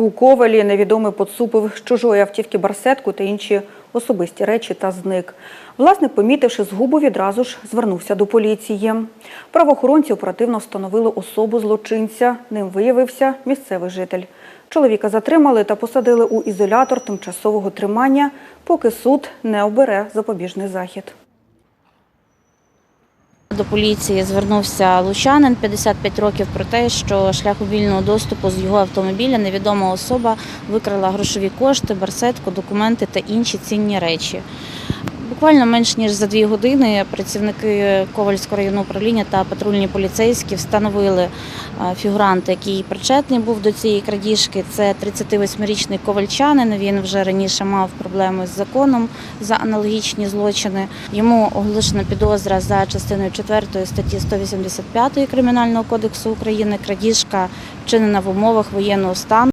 У Ковалі невідомий поцупив з чужої автівки барсетку та інші особисті речі та зник. Власник, помітивши згубу, відразу ж звернувся до поліції. Правоохоронці оперативно встановили особу злочинця. Ним виявився місцевий житель. Чоловіка затримали та посадили у ізолятор тимчасового тримання, поки суд не обере запобіжний захід. До поліції звернувся лучанин 55 років про те, що шляхом вільного доступу з його автомобіля невідома особа викрала грошові кошти, барсетку, документи та інші цінні речі. Буквально менш ніж за дві години працівники Ковальського районного управління та патрульні поліцейські встановили е, фігуранта, який причетний був до цієї крадіжки. Це 38-річний ковальчанин. Він вже раніше мав проблеми з законом за аналогічні злочини. Йому оголошена підозра за частиною 4 статті 185 Кримінального кодексу України. Крадіжка вчинена в умовах воєнного стану.